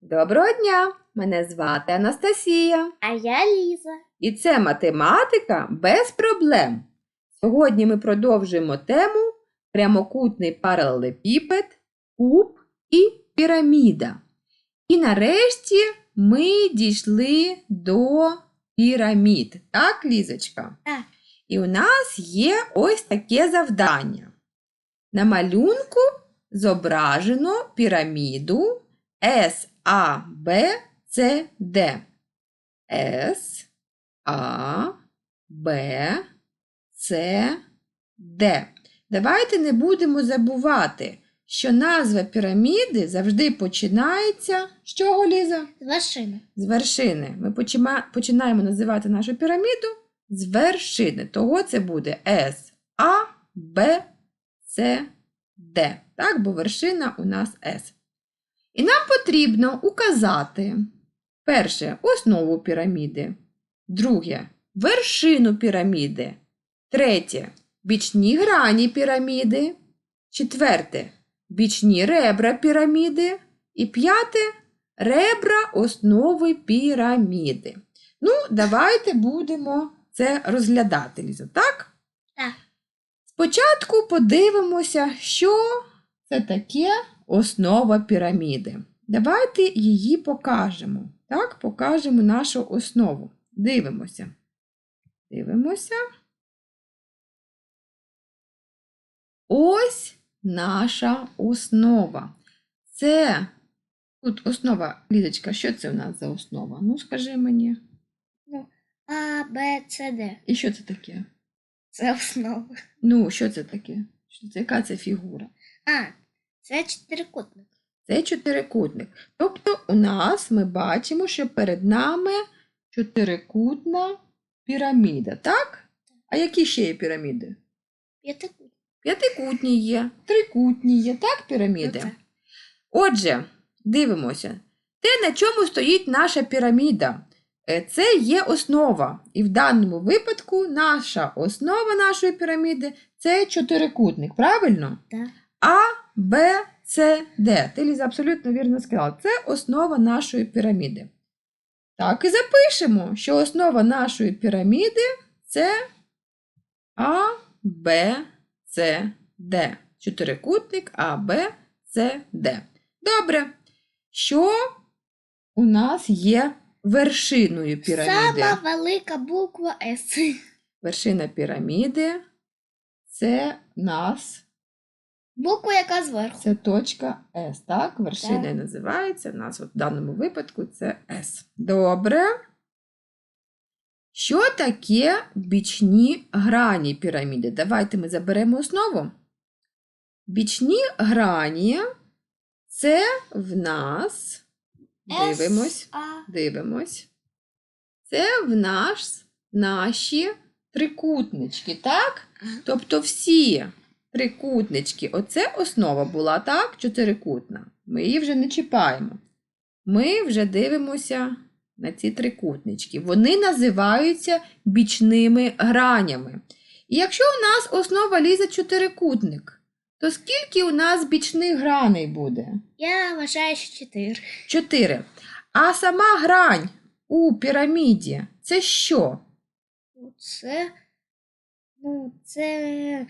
Доброго дня! Мене звати Анастасія. А я Ліза. І це математика без проблем. Сьогодні ми продовжуємо тему прямокутний паралелепіпед, куб і піраміда. І нарешті ми дійшли до пірамід. Так, Лізочка? Так. І у нас є ось таке завдання. На малюнку зображено піраміду С, А, Б, С, Д. С, А, Б, С, Д. Давайте не будемо забувати, що назва піраміди завжди починається з чого, Ліза? З вершини. З вершини. Ми починаємо називати нашу піраміду з вершини. Того це буде С, А, Б, С, Д. Так, бо вершина у нас С. І нам потрібно указати перше основу піраміди, друге вершину піраміди, третє бічні грані піраміди, четверте бічні ребра піраміди і п'яте ребра основи піраміди. Ну, давайте будемо це розглядати, Лізо, так? Так. Спочатку подивимося, що це таке основа піраміди. Давайте її покажемо. Так, покажемо нашу основу. Дивимося. Дивимося. Ось наша основа. Це тут основа, Лідочка, що це у нас за основа? Ну, скажи мені. А, Б, С, Д. І що це таке? Це основа. Ну, що це таке? Що це, яка це фігура? А, це чотирикутник. Це чотирикутник. Тобто у нас ми бачимо, що перед нами чотирикутна піраміда, так? А які ще є піраміди? П'ятикутник. П'ятикутні є, трикутні є, так, піраміди? Отже, дивимося. Те, на чому стоїть наша піраміда, е, це є основа. І в даному випадку наша основа нашої піраміди це чотирикутник, правильно? Так. А, Б, С, Д. Ти, Ліза, абсолютно вірно сказала. Це основа нашої піраміди. Так і запишемо, що основа нашої піраміди це А, Б, С, Д. Чотирикутник А, Б, С, Д. Добре. Що у нас є вершиною піраміди? Сама велика буква С. Вершина піраміди це нас Буква, яка зверху. Це точка С, так? Вершина Так. називається. У нас от в даному випадку це С. Добре. Що таке бічні грані піраміди? Давайте ми заберемо основу. Бічні грані це в нас. Дивимось, дивимось. Це в нас наші трикутнички, так? Тобто всі трикутнички, оце основа була, так? Чотирикутна. Ми її вже не чіпаємо. Ми вже дивимося на ці трикутнички. Вони називаються бічними гранями. І якщо у нас основа лізе чотирикутник, то скільки у нас бічних граней буде? я вважаю, що чотири. Чотири. А сама грань у піраміді це що? Ну, Це. Ну, це.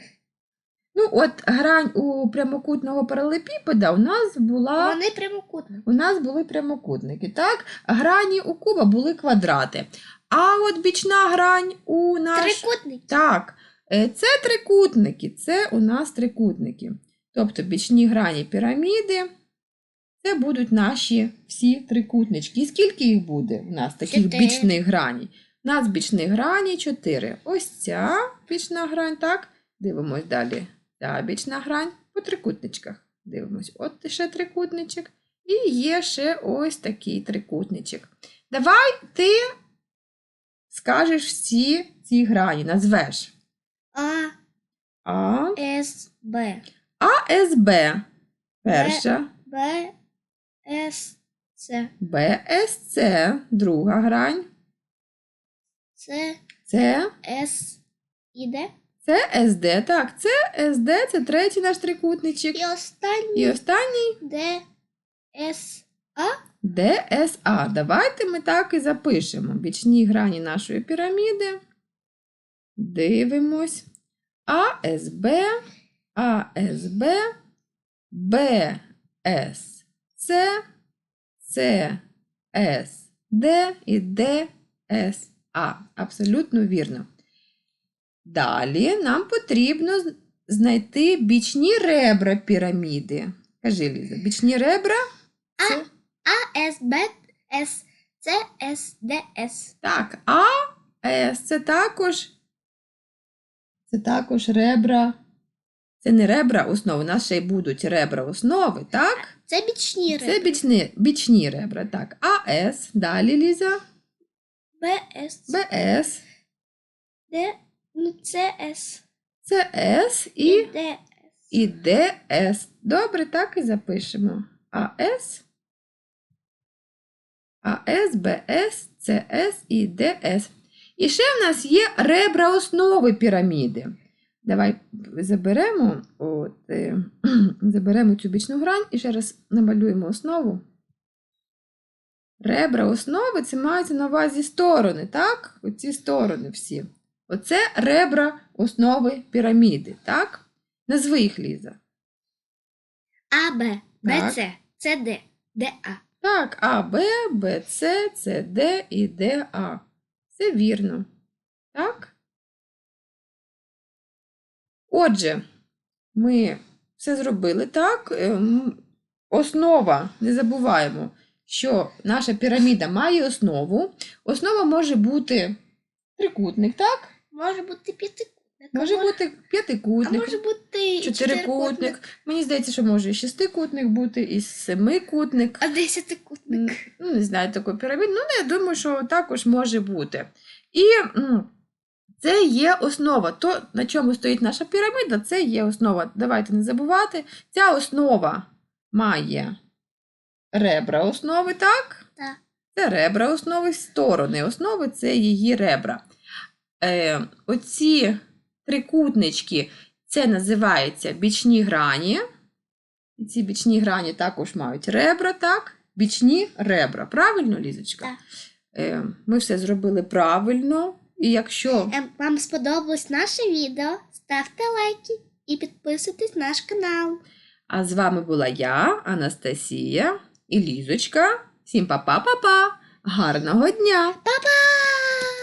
Ну, от грань у прямокутного паралепіпеда у нас була. Вони прямокутник. У нас були прямокутники, так? Грані у куба були квадрати. А от бічна грань у наш... Трикутник. Так, е, це трикутники, це у нас трикутники. Тобто бічні грані піраміди, це будуть наші всі трикутнички. І скільки їх буде у нас таких Чотири. бічних граній? У нас бічних грані 4. Ось ця бічна грань, так? Дивимось далі. Ця бічна грань по трикутничках. Дивимось, от ще трикутничок. І є ще ось такий трикутничок. Давай ти скажеш всі ці грані, назвеш. А, А, С, Б. АСБ. Перша. Б, С, С. БСЦ. Друга грань. Це Це С і Д. Це СД. Так, це СД, це третій наш трикутничок. І останній І останній Д, С, А. ДСА. Давайте ми так і запишемо. Бічні грані нашої піраміди. Дивимось. АСБ, АСБ, БС, С, Д і ДСА. Абсолютно вірно. Далі нам потрібно знайти бічні ребра піраміди. Кажи, Ліза, бічні ребра? Це- А, С, Б, С, С, С, Д, С. Так, А, С це також. Це також ребра. Це не ребра основи, у нас ще й будуть ребра основи, так? Це бічні Це ребра. бічні, бічні ребра. Так, АС. Далі, Ліза. Б, С, БС. Д, ну, С, С. Це С І і, Д, і ДС. Добре, так і запишемо. АС. АС, БС, ЦС і ДС. І ще в нас є ребра основи піраміди. Давай заберемо, от, е, заберемо цю бічну грань і ще раз намалюємо основу. Ребра основи це маються на увазі сторони, так? Оці сторони всі. Оце ребра основи піраміди, так? Назви їх, Ліза. А, Б, Б, С, С, Д, Д, А. Так, А, Б, Б, С, С, Д і Д, А. Все вірно. Так? Отже, ми все зробили так. Ем, Основа, не забуваємо, що наша піраміда має основу. Основа може бути трикутник, так? Може бути п'ятикутник. Може а бути а п'ятикутник, може бути чотирикутник. Мені здається, що може і шестикутник бути, і семикутник. А десятикутник. Ну, не знаю такої піраміди. Ну, я думаю, що також може бути. І це є основа. То, на чому стоїть наша піраміда, це є основа. Давайте не забувати. Ця основа має ребра основи, так? Так. Це ребра основи, сторони основи це її ребра. Е, оці трикутнички, це називається бічні грані. І ці бічні грані також мають ребра, так? Бічні ребра. Правильно, Лізочка? Так. Е, ми все зробили правильно. І якщо Ем, Вам сподобалось наше відео? Ставте лайки і підписуйтесь на наш канал. а з вами була я, Анастасія і Лізочка. Всім па-па-па-па! Гарного дня! Па-па!